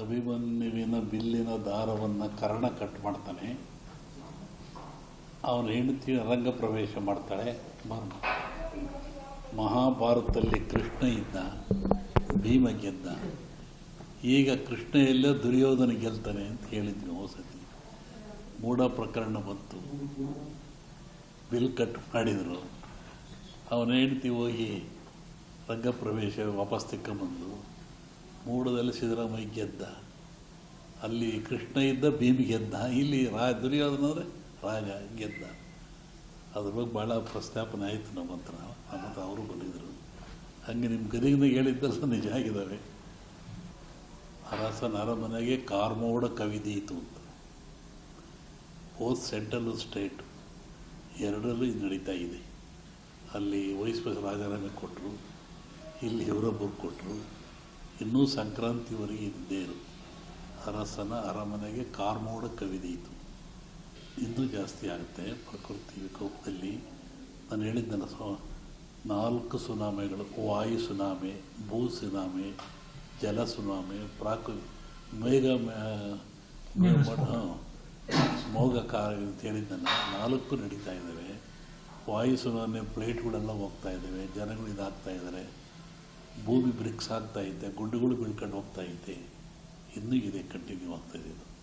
ಅಭಿಮನ್ಯುವಿನ ಬಿಲ್ಲಿನ ದಾರವನ್ನು ಕರ್ಣ ಕಟ್ ಮಾಡ್ತಾನೆ. ಅವನ ಹೆಂಡತಿ ರಂಗ ಪ್ರವೇಶ ಮಾಡ್ತಾಳೆ. ಮಹಾಭಾರತದಲ್ಲಿ ಕೃಷ್ಣ ಇದ್ದ, ಭೀಮ ಗೆದ್ದ. ಈಗ ಕೃಷ್ಣ ಎಲ್ಲ ದುರ್ಯೋಧನ ಗೆಲ್ತಾನೆ ಅಂತ ಹೇಳಿದ್ವಿ ಹೊಸತಿ ಮೂಢ ಪ್ರಕರಣ ಬಂತು. ಬಿಲ್ ಕಟ್ ಮಾಡಿದರು. ಅವನ ಹೆಂಡತಿ ಹೋಗಿ ರಂಗ ಪ್ರವೇಶ ವಾಪಸ್ ತೆಕ್ಕೊಂಬಂದು ಮೂಡದಲ್ಲಿ ಸಿದ್ದರಾಮಯ್ಯ ಗೆದ್ದ, ಅಲ್ಲಿ ಕೃಷ್ಣ ಇದ್ದ, ಭೀಮಿ ಗೆದ್ದ, ಇಲ್ಲಿ ರಾಜ ದುರ್ಯೋಧನ ಅಂದರೆ ರಾಜ ಗೆದ್ದ. ಅದ್ರ ಬಗ್ಗೆ ಭಾಳ ಪ್ರಸ್ತಾಪನೆ ಆಯಿತು ನಮ್ಮ ಹತ್ರ ನಮ್ಮ ಹತ್ರ ಅವರು ಬಂದಿದ್ದರು ಹಂಗೆ ನಿಮ್ಮ ಗದಿಗಿನಾಗ ಸಹ ನಿಜ ಆಗಿದ್ದಾವೆ ಅರಸನ ಅರಮನೆಗೆ ಕಾರ್ಮೋಡ ಕವಿದೀತು ಅಂತ. ಬೋತ್ ಸೆಂಟ್ರಲ್ ಸ್ಟೇಟ್ ಎರಡರಲ್ಲೂ ಇದು ನಡೀತಾ ಇದೆ. ಅಲ್ಲಿ ವೈಸ್ ರಾಜಾರಾಮೆ ಕೊಟ್ಟರು ಇಲ್ಲಿ ಇವರೊಬ್ಬರು ಕೊಟ್ಟರು ಇನ್ನೂ ಸಂಕ್ರಾಂತಿವರೆಗೆ ಇದ್ದೇರು ಅರಸನ ಅರಮನೆಗೆ ಕಾರ್ಮೋಡ ಕವಿದೀತು ಇನ್ನೂ ಜಾಸ್ತಿ ಆಗುತ್ತೆ ಪ್ರಕೃತಿ ವಿಕೋಪದಲ್ಲಿ. ನಾನು ಹೇಳಿದ್ದೆನ ಸೊ ನಾಲ್ಕು ಸುನಾಮೆಗಳು ವಾಯು ಸುನಾಮೆ ಭೂ ಸುನಾಮೆ ಜಲ ಸುನಾಮೆ ಪ್ರಾಕೃ ಮೇಘ ಮೋಘ ಕಾರ ಅಂತ ಹೇಳಿದ್ದೆಲ್ಲ ನಾಲ್ಕು ನಡೀತಾ ಇದ್ದಾವೆ. ವಾಯು ಸುನಾಮೆ ಪ್ಲೇಟ್ಗಳೆಲ್ಲ ಹೋಗ್ತಾ ಇದ್ದಾವೆ. ಜನಗಳು ಇದಾಗ್ತಾ ಇದ್ದಾರೆ. ಭೂಮಿ ಬ್ರಿಕ್ಸ್ ಆಗ್ತಾ ಐತೆ ಗುಂಡುಗಳು ಬೀಳ್ಕೊಂಡು ಹೋಗ್ತಾ ಐತೆ ಇನ್ನೂ ಇದೆ ಕಂಟಿನ್ಯೂ ಆಗ್ತಾ ಇದು.